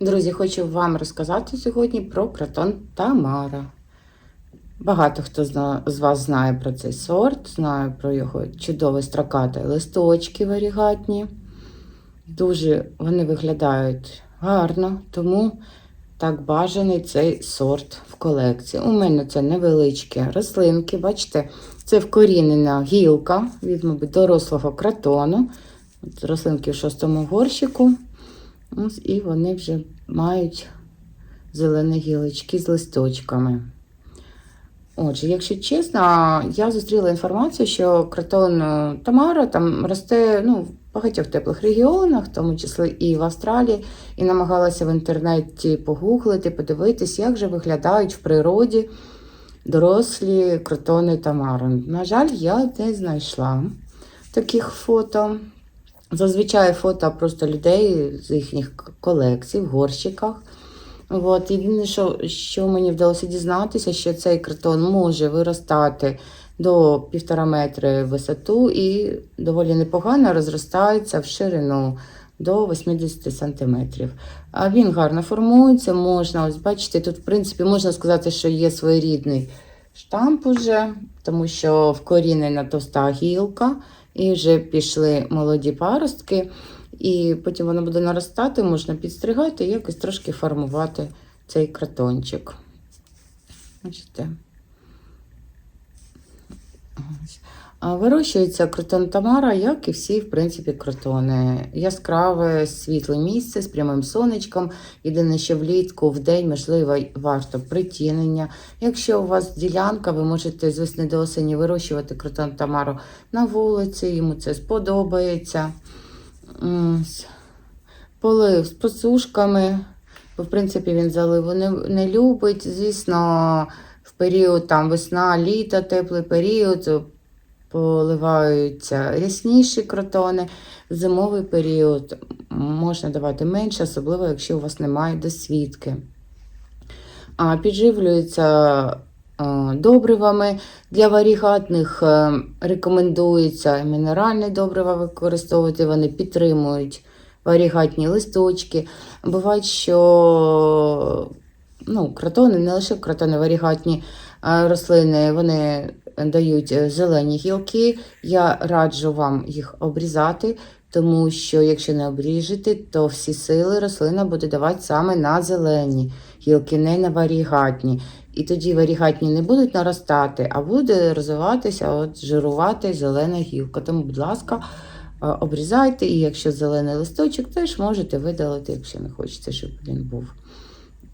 Друзі, хочу вам розказати сьогодні про кротон Тамара. Багато хто з вас знає про цей сорт, знає про його чудові строкаті листочки варігатні. Дуже вони виглядають гарно, тому так бажаний цей сорт в колекції. У мене це невеличкі рослинки. Бачите, це вкорінена гілка від, мабуть, дорослого кротону. От рослинки в шостому горщику. Ось, і вони вже мають зелені гілочки з листочками. Отже, якщо чесно, я зустріла інформацію, що кротон е, Тамара там росте ну, в багатьох теплих регіонах, в тому числі і в Австралії, і намагалася в інтернеті погуглити, подивитись, як же виглядають в природі дорослі кротони Тамара. На жаль, я не знайшла таких фото. Зазвичай фото просто людей з їхніх колекцій в горщиках. От, єдине, що, що мені вдалося дізнатися, що цей картон може виростати до півтора метри висоту і доволі непогано розростається в ширину до 80 сантиметрів. А він гарно формується, можна, ось бачите, тут, в принципі, можна сказати, що є своєрідний штамп уже, тому що вкорінена товста гілка, і вже пішли молоді паростки, і потім воно буде наростати, можна підстригати і якось трошки формувати цей кротончик. Бачите? Вирощується кротон Тамара, як і всі, в принципі, кротони. Яскраве, світле місце з прямим сонечком. Єдине, що влітку в день, можливо, варто притінення. Якщо у вас ділянка, ви можете з весни до осені вирощувати кротон Тамару на вулиці, йому це сподобається. Полив з посушками, бо, в принципі, він заливу не, не любить. Звісно, в період там весна, літо, теплий період поливаються рясніші кротони. В зимовий період можна давати менше, особливо якщо у вас немає досвідки. А підживлюються е, добривами. Для варігатних е, рекомендується мінеральні добрива використовувати, вони підтримують варігатні листочки. Буває, що ну, кротони, не лише кротони, варігатні е, рослини, вони дають е, зелені гілки. Я раджу вам їх обрізати, тому що якщо не обріжете, то всі сили рослина буде давати саме на зелені гілки, не на варігатні. І тоді варігатні не будуть наростати, а буде розвиватися, от жирувати зелена гілка. Тому, будь ласка, е, обрізайте, і якщо зелений листочок, теж можете видалити, якщо не хочете, щоб він був.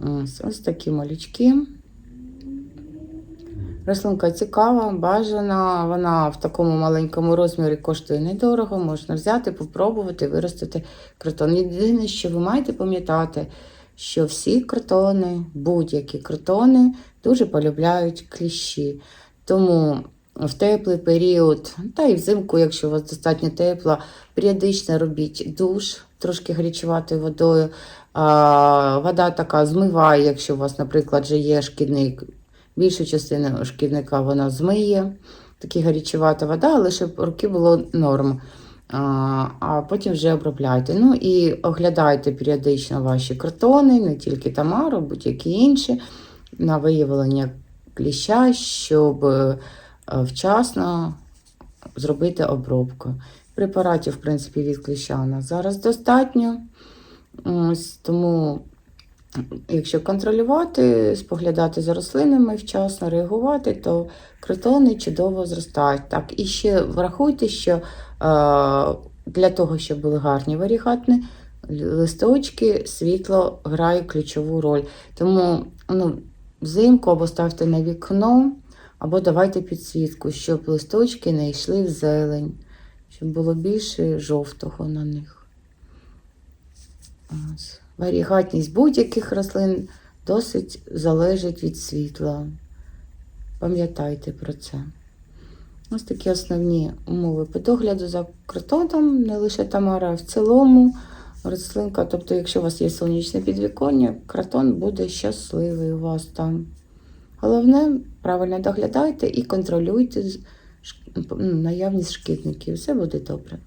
Ось, ось такі малючки. Рослинка цікава, бажана. Вона в такому маленькому розмірі коштує недорого. Можна взяти, попробувати, виростити кротон. Єдине, що ви маєте пам'ятати, що всі кротони, будь-які кротони, дуже полюбляють кліщі. Тому в теплий період, та й взимку, якщо у вас достатньо тепло, періодично робіть душ, трошки гарячувати водою. А, вода така змиває, якщо у вас, наприклад, вже є шкідник. Більшу частину шкідника вона змиє, такі гарячувата вода, але щоб руки було норм. А, а потім вже обробляйте. Ну і оглядайте періодично ваші картони, не тільки тамару, будь-які інші, на виявлення кліща, щоб е, вчасно зробити обробку. Препаратів, в принципі, від кліща у нас зараз достатньо. Ось, тому Якщо контролювати, споглядати за рослинами, вчасно реагувати, то кротони чудово зростають. Так, і ще врахуйте, що е, для того, щоб були гарні варігатні листочки, світло грає ключову роль. Тому ну, взимку або ставте на вікно, або давайте підсвітку, щоб листочки не йшли в зелень, щоб було більше жовтого на них. Ось. Варігатність будь-яких рослин досить залежить від світла. Пам'ятайте про це. Ось такі основні умови по догляду за кротоном, не лише тамара, а в цілому рослинка. Тобто, якщо у вас є сонячне підвіконня, кротон буде щасливий у вас там. Головне, правильно доглядайте і контролюйте ну, наявність шкідників. Все буде добре.